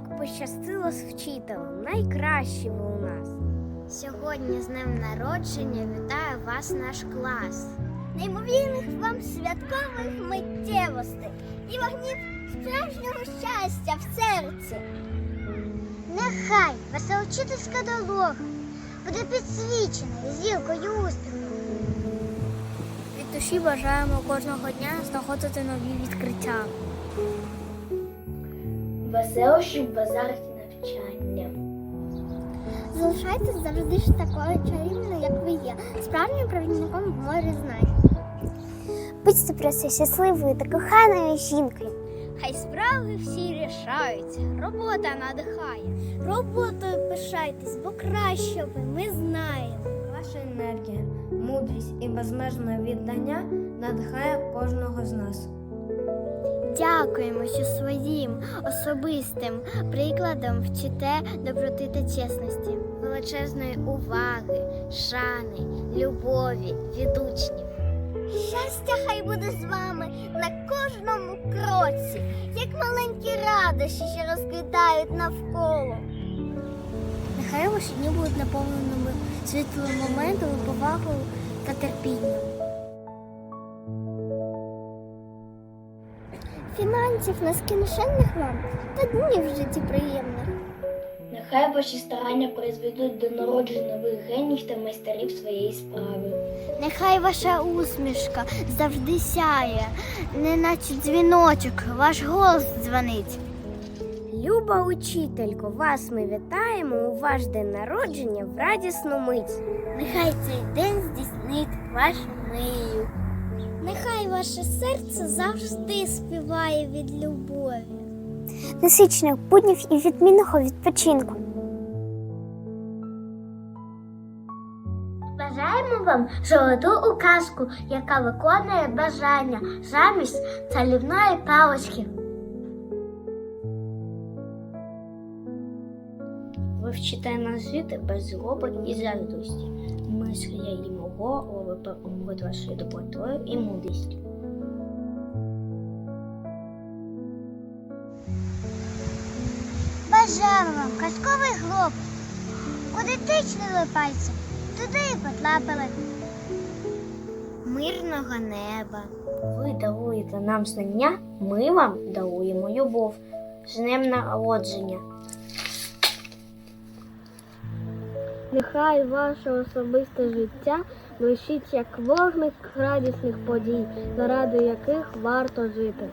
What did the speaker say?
пощастило з вчителем. Найкращі у нас. Сьогодні з днем народження вітає вас наш клас. Неймовірних вам святкових миттєвостей і вогнів справжнього щастя в серці. Нехай ваша учительська дорога буде підсвічена зіркою успіху. Від душі бажаємо кожного дня знаходити нові відкриття. Веселощів в азарті навчання. Залишайтесь завжди ж такою чарівною, як ви є, справжнім провідником в морі знань. Будьте просто щасливою та коханою жінкою. Хай справи всі рішаються, робота надихає. Роботою пишайтесь, бо краще ви ми знаємо. Ваша енергія, мудрість і безмежне віддання надихає кожного з нас. Дякуємо, що своїм особистим прикладом вчите доброти та чесності, величезної уваги, шани, любові від учнів. Щастя хай буде з вами на кожному кроці, як маленькі радощі, що розквітають навколо. Нехай ваші дні будуть наповненими світлими моментами, повагою та терпінням. Фінансів нескінченних вам та днів в житті приємних. Нехай ваші старання призведуть до народження нових геніїв та майстерів своєї справи. Нехай ваша усмішка завжди сяє, неначе дзвіночок, ваш голос дзвонить. Люба учителько, вас ми вітаємо у ваш день народження в радісну мить. Нехай цей день здійснить вашу мрію. Нехай ваше серце завжди співає від любові. насичених буднів і відмінного відпочинку. Бажаємо вам золоту указку, яка виконує бажання замість цалівної палички. Ви вчите нас жити без злоби і заздрості. Ми схиляємо голови перед вашою добротою і мудрістю. Бажаємо вам казковий глоб. Куди тичнули пальцем, туди і потрапили. Мирного неба. Ви даруєте нам знання, ми вам даруємо любов. З днем народження. Нехай ваше особисте життя блищить як вогник радісних подій, заради яких варто жити.